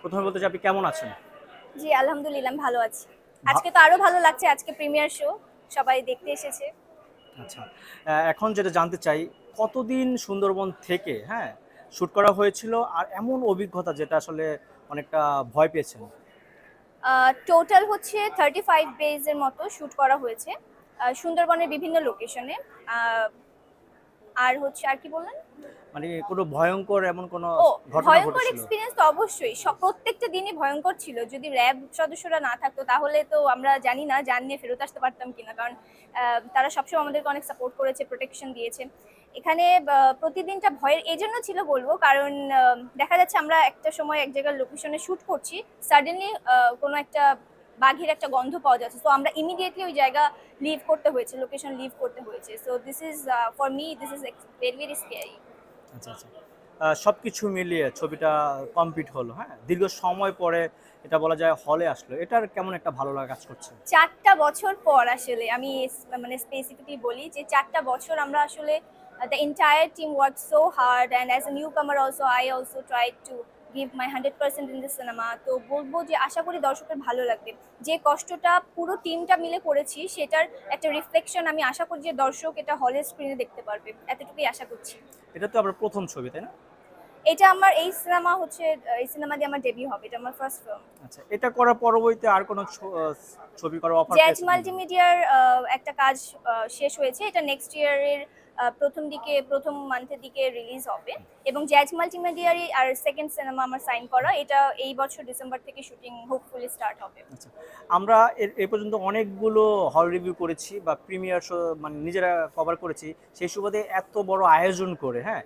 প্রথমে বলতে চাই আপনি কেমন আছেন? জি আলহামদুলিল্লাহ ভালো আছি। আজকে তো আরও ভালো লাগছে আজকে প্রিমিয়ার শো সবাই দেখতে এসেছে। আচ্ছা এখন যেটা জানতে চাই কতদিন সুন্দরবন থেকে হ্যাঁ শুট করা হয়েছিল আর এমন অভিজ্ঞতা যেটা আসলে অনেকটা ভয় পেয়েছেন? টোটাল হচ্ছে থার্টি ফাইভ ডেজের মতো শুট করা হয়েছে সুন্দরবনের বিভিন্ন লোকেশনে আর হচ্ছে আর কি বললেন? মানে কোনো ভয়ঙ্কর এমন কোনো ভয়ঙ্কর এক্সপিরিয়েন্স তো অবশ্যই। প্রত্যেকটা দিনই ভয়ঙ্কর ছিল। যদি র্যাব সদস্যরা না থাকতো তাহলে তো আমরা জানি না জান নিয়ে ফেরত আসতে পারতাম কিনা। কারণ তারা সবসময় আমাদেরকে অনেক সাপোর্ট করেছে প্রোটেকশন দিয়েছে। এখানে প্রতিদিনটা ভয়ের এই জন্য ছিল বলব। কারণ দেখা যাচ্ছে আমরা একটা সময় এক জায়গার লোকেশনে শুট করছি। সাডেনলি কোনো একটা বাঘের একটা গন্ধ পাওয়া যাচ্ছে। সো আমরা ইমিডিয়েটলি ওই জায়গা লিভ করতে হয়েছে লোকেশন লিভ করতে হয়েছে। So this is for me this is very very scary আচ্ছা আচ্ছা। সব কিছু মিলিয়ে ছবিটা কমপ্লিট হলো হ্যাঁ? দীর্ঘ সময় পরে এটা বলা যায় হলে আসলো। এটার কেমন একটা ভালো লাগা কাজ করছে? চারটা বছর পর আসলে আমি মানে স্পেসিফিকলি বলি যে চারটা বছর আমরা আসলে the entire team work so hard and as a newcomer also I also try to give my hundred percent in the cinema তো বলব যে আশা করি দর্শকের ভালো লাগবে। যে কষ্টটা পুরো টিমটা মিলে করেছি সেটার একটা রিফ্লেকশন আমি আশা করি যে দর্শক এটা হলের স্ক্রিনে দেখতে পারবে। এতটুকুই আশা করছি। এটা তো আমার প্রথম ছবি তাই না? এটা আমার এই সিনেমা হচ্ছে এই সিনেমা দিয়ে আমার ডেবিউ হবে এটা আমার ফার্স্ট ফিল্ম আচ্ছা এটা করার পরবর্তীতে আর কোনো ছবি করার অফার জ্যাজ মাল্টিমিডিয়ার একটা কাজ শেষ হয়েছে এটা নেক্সট ইয়ারের প্রথম দিকে, প্রথম মান্থের দিকে রিলিজ হবে। এবং জ্যাজ মাল্টিমিডিয়ারই আর সেকেন্ড সিনেমা আমার সাইন করা, এটা এই বছর ডিসেম্বর থেকে শুটিং হোপফুলি স্টার্ট হবে। আচ্ছা আমরা এ পর্যন্ত অনেকগুলো হল রিভিউ করেছি বা প্রিমিয়ার শো মানে নিজেরা কভার করেছি, সেই সুবাদে এত বড় আয়োজন করে হ্যাঁ?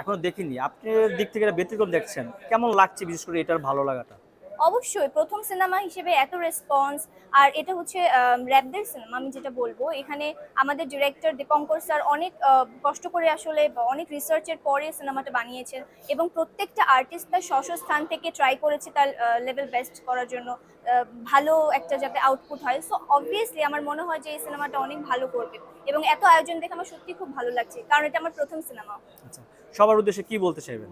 এখনও দেখিনি। আপনি দিক থেকে ব্যতিক্রম দেখছেন। কেমন লাগছে বিশেষ করে এটার ভালো লাগাটা? অবশ্যই প্রথম সিনেমা হিসেবে এত রেসপন্স আর এটা হচ্ছে র্যাপদের সিনেমা, আমি যেটা বলব। এখানে আমাদের ডিরেক্টর দীপঙ্কর স্যার অনেক কষ্ট করে আসলে অনেক রিসার্চের পরে সিনেমাটা বানিয়েছেন এবং প্রত্যেকটা আর্টিস্ট তার স্ব স্থান থেকে ট্রাই করেছে তার লেভেল বেস্ট করার জন্য ভালো একটা যাতে আউটপুট হয়। সো অবভিয়াসলি আমার মনে হয় যে এই সিনেমাটা অনেক ভালো করবে এবং এত আয়োজন দেখে আমার সত্যি খুব ভালো লাগছে, কারণ এটা আমার প্রথম সিনেমা। আচ্ছা সবার উদ্দেশ্যে কি বলতে চাইবেন?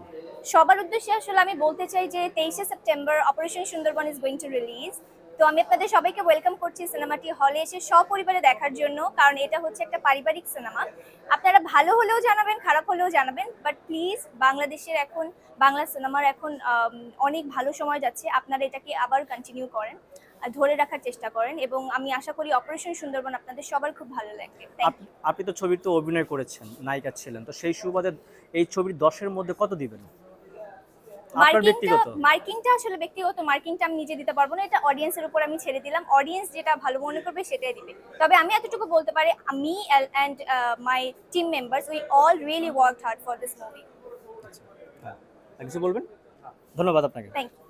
সবার উদ্দেশ্যে আসলে আমি বলতে চাই যে তেইশে September operation Sundarban is going to release তো আমি আপনাদের সবাইকে ওয়েলকাম করছি সিনেমাটি হলে এসে সপরিবারে দেখার জন্য, কারণ এটা হচ্ছে একটা পারিবারিক সিনেমা। আপনারা ভালো হলেও জানাবেন, খারাপ হলেও জানাবেন বাট প্লিজ বাংলাদেশের এখন, বাংলা সিনেমার এখন অনেক ভালো সময় যাচ্ছে। আপনারা এটাকে আবার কন্টিনিউ করেন ধরে রাখার চেষ্টা করেন, এবং আমি আশা করি অপারেশন সুন্দরবন আপনাদের সবার খুব ভালো লাগবে। আপনি তো ছবিতে অভিনয় করেছেন, নায়িকা ছিলেন, তো সেই সুবাদে এই ছবির দশের মধ্যে কত দিবেন? মার্কিংটা মার্কিংটা আসলে ব্যক্তিগত মার্কিংটা আমি নিজে দিতে পারব না এটা অডিয়েন্সের উপর আমি ছেড়ে দিলাম। অডিয়েন্স যেটা ভালো মনে করবে সেটাই দিবে। তবে আমি এতটুকু বলতে পারি আমি and my team members we all really work hard for this movie কিছু বলবেন? ধন্যবাদ আপনাকে। Thank you